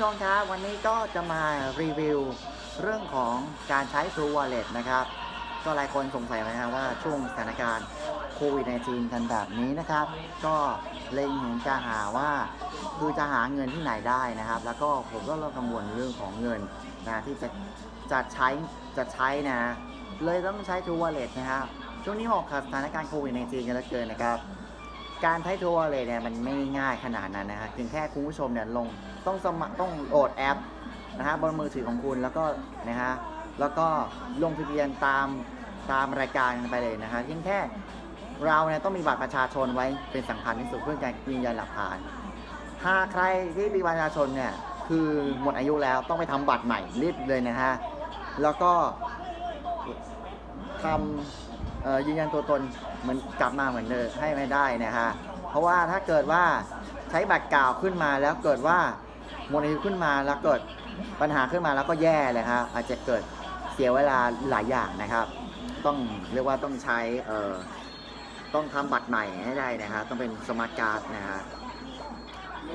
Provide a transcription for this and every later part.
สวัสดีคุณผู้ชมครับวันนี้ก็จะมารีวิวเรื่องของการใช้ True Wallet นะครับ ก็หลายคนสงสัยนะครับว่าช่วงสถานการณ์โควิด -19 กันแบบนี้นะครับ ก็เล็งเห็นจะหาว่าคือจะหาเงินที่ไหนได้นะครับ แล้วก็ผมก็เริ่มกังวลเรื่องของเงินนะที่จะจะใช้จะใช้นะ เลยต้องใช้ True Wallet นะครับช่วงนี้เหมาะกับสถานการณ์โควิด -19 กันเหลือเกินนะครับ การใช้ทัวร์เลยเนี่ยมันไม่ง่ายขนาดนั้นนะฮะเพียงแค่คุณผู้ชมเนี่ยลงต้องสมัครต้องโหลดแอปนะฮะบนมือถือของคุณแล้วก็นะฮะแล้วก็ลงทะเบียนตามตามรายการไปเลยนะฮะเพียงแค่เราเนี่ยต้องมีบัตรประชาชนไว้เป็นสำคัญที่สุดเพื่อการยืนยันหลักฐานถ้าใครที่มีบัตรประชาชนเนี่ยคือหมดอายุแล้วต้องไปทำบัตรใหม่รีบเลยนะฮะแล้วก็ทำ ยืนยันตัวตนเหมือนกลับมาเหมือนเดิมให้ไม่ได้นะฮะเพราะว่าถ้าเกิดว่าใช้บัตรเก่าขึ้นมาแล้วเกิดว่าหมดอายุขึ้นมาแล้วเกิดปัญหาขึ้นมาแล้วก็แย่เลยครับอาจจะเกิดเสียเวลาหลายอย่างนะครับ ต้องเรียกว่าต้องใช้เอ่อต้องทำบัตรใหม่ให้ได้นะครับต้องเป็นสมาร์ทการ์ดนะฮะ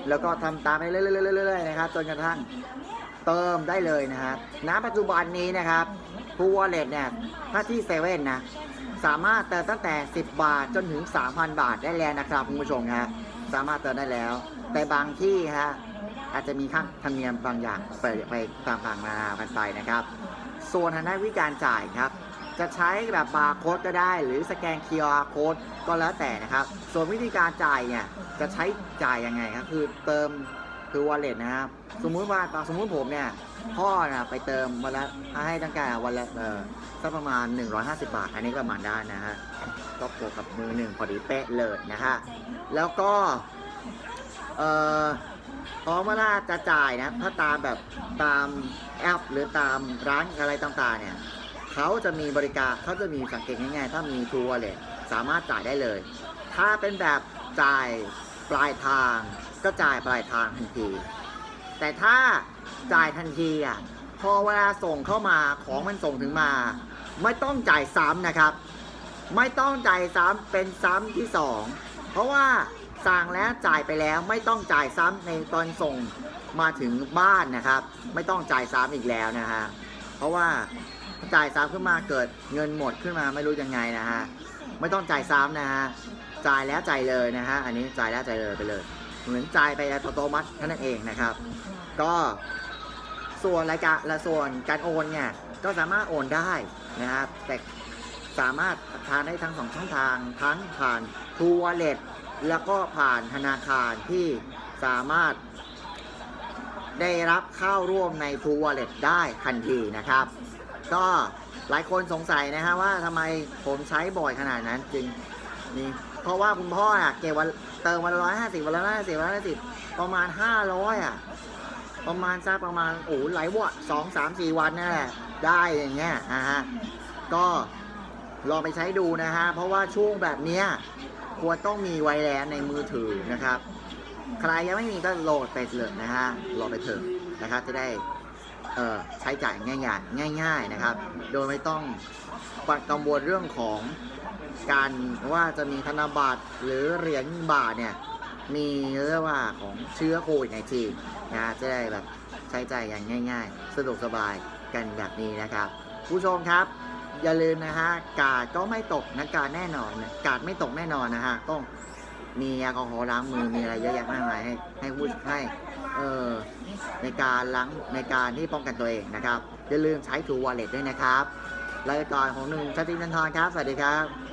แล้วก็ทำตามไปเรื่อยๆๆๆนะครับจนกระทั่งเติมได้เลยนะฮะณปัจจุบันนี้นะครับทูวอลเล็ตเนี่ยถ้าที่เซเว่นนะ สามารถเติมตั้งแต่ 10 บาทจนถึง 3,000 บาทได้แล้วนะครับคุณผู้ชมฮะสามารถเติมได้แล้ว แต่บางที่ฮะอาจจะมีค่าธรรมเนียมบางอย่างไปไปตามๆนานากันไปนะครับ ส่วนทางด้านวิธีการจ่ายครับ จะใช้แบบบาร์โค้ดก็ได้ หรือสแกน QR โค้ดก็แล้วแต่นะครับ ส่วนวิธีการจ่ายเนี่ยจะใช้จ่ายยังไงครับคือเติม คือ wallet นะครับสมมุติว่าสมมุติผมเนี่ยพ่อนะไปเติมวันละให้ตั้งแต่วันละเออสักประมาณ 150 บาท อันนี้ประมาณได้นะฮะก็บวกกับมือหนึ่งพอดีเป๊ะเลยนะฮะแล้วก็เอ่อพอเวลาจะจ่ายนะถ้าตามแบบตามแอป หรือตามร้านอะไรต่างๆเนี่ยเขาจะมีบริการเขาจะมีสังเกตง่ายๆ ถ้ามี True Wallet สามารถจ่ายได้เลย ถ้าเป็นแบบจ่ายปลายทาง ก็จ่ายปลายทางทันที แต่ถ้าจ่ายทันทีอะพอเวลาส่งเข้ามาของมันส่งถึงมา ไม่ต้องจ่ายซ้ำนะครับ ไม่ต้องจ่ายซ้ำเป็นซ้ำที่สองเพราะว่าสั่งแล้วจ่ายไปแล้วไม่ต้องจ่ายซ้ำในตอนส่งมาถึงบ้านนะครับ ไม่ต้องจ่ายซ้ำอีกแล้วนะฮะเพราะว่าจ่ายซ้ำขึ้นมาเกิดเงินหมดขึ้นมาไม่รู้ยังไงนะฮะไม่ต้องจ่ายซ้ำนะฮะจ่ายแล้วจ่ายเลยนะฮะอันนี้จ่ายแล้วจ่ายเลยไปเลย เหมือนจ่ายไปอัตโนมัติเท่านั้นเองนะครับ ก็ส่วนรายการและส่วนการโอนเนี่ยก็สามารถโอนได้นะครับแต่สามารถทานได้ทั้งสองช่องทางทั้งผ่าน True Wallet แล้วก็ผ่านธนาคารที่สามารถได้รับเข้าร่วมใน True Wallet ได้ทันทีนะครับ ก็หลายคนสงสัยนะฮะว่าทำไมผมใช้บ่อยขนาดนั้นจริงนี่เพราะว่าคุณพ่ออะเก็บวัน เติมวันละร้อยห้าสิบวันละร้อยห้าสิบวันละห้าสิบประมาณห้าร้อยอะ ประมาณสักประมาณโอ้หลายวันสองสามสี่วันนั่แหละได้อย่างเงี้ยนะฮะก็ลองไปใช้ดูนะฮะ เพราะว่าช่วงแบบเนี้ยควรต้องมีไวแล้วในมือถือนะครับ ใครยังไม่มีก็โหลดไปเลยนะฮะโหลดไปเถอะนะครับ จะได้เอ่อใช้จ่ายง่ายๆง่าย ๆนะครับ โดยไม่ต้องกังวลเรื่องของ การว่าจะมีธนบัตรหรือเหรียญบาทเนี่ย มีเรียกว่าของเชื้อโควิดในจีนะจะได้แบบใช้จ่ายอย่างง่าย ๆ สะดวกสบายกันแบบนี้นะครับ ผู้ชมครับอย่าลืมนะฮะกาดก็ไม่ตกนะกาดแน่นอนกาดไม่ตกแน่นอนนะฮะต้องมีแอลกอฮอล์ล้างมือมีอะไรเยอะแยะมากมายให้ให้ผู้ให้เออในการล้างในการที่ป้องกันตัวเองนะครับอย่าลืมใช้ True Wallet ด้วยนะครับรายการของหนึ่งชัดจินทันทรครับ สวัสดีครับ